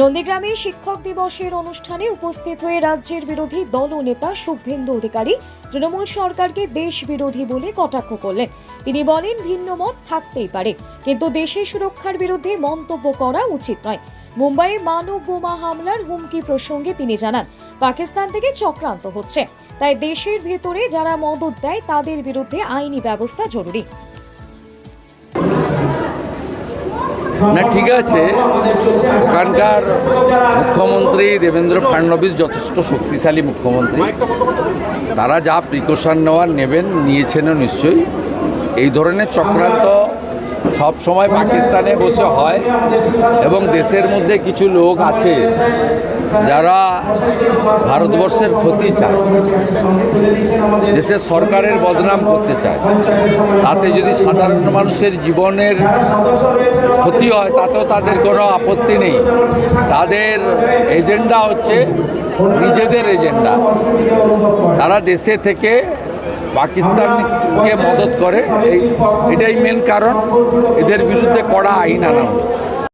নন্দীগ্রামে শিক্ষক দিবসের অনুষ্ঠানে উপস্থিত হয়ে রাজ্যের বিরোধী দল ও নেতা শুভেন্দু অধিকারী তৃণমূল সরকারকে দেশ বিরোধী বলে কটাক্ষ করলেন। তিনি বলেন, ভিন্ন মত থাকতেই পারে, কিন্তু দেশের সুরক্ষার বিরুদ্ধে মন্তব্য করা উচিত নয়। মুম্বাইয়ে মানব বোমা হামলার হুমকি প্রসঙ্গে তিনি জানান, পাকিস্তান থেকে চক্রান্ত হচ্ছে। তাই দেশের ভেতরে যারা মদত দেয়, তাদের বিরুদ্ধে আইনি ব্যবস্থা জরুরি। না, ঠিক আছে। ওখানকার মুখ্যমন্ত্রী দেবেন্দ্র ফাডনবিস যথেষ্ট শক্তিশালী মুখ্যমন্ত্রী। তারা যা প্রিকশন নেওয়ার নেবেন, নিয়েছেনও নিশ্চয়ই। এই ধরনের চক্রান্ত সব সময় পাকিস্তানে বসে হয় এবং দেশের মধ্যে কিছু লোক আছে যারা ভারতবর্ষের ক্ষতি চায়। দেশের সরকারের বদনাম করতে চায়। তাতে যদি সাধারণ মানুষের জীবনের ক্ষতি হয়, তাতেও তাদের কোনো আপত্তি নেই। তাদের এজেন্ডা হচ্ছে নিজেদের এজেন্ডা। তারা দেশে থেকে পাকিস্তানকে মদত করে। এটাই মেন কারণ। এদের বিরুদ্ধে কড়া আইন আনা হচ্ছে।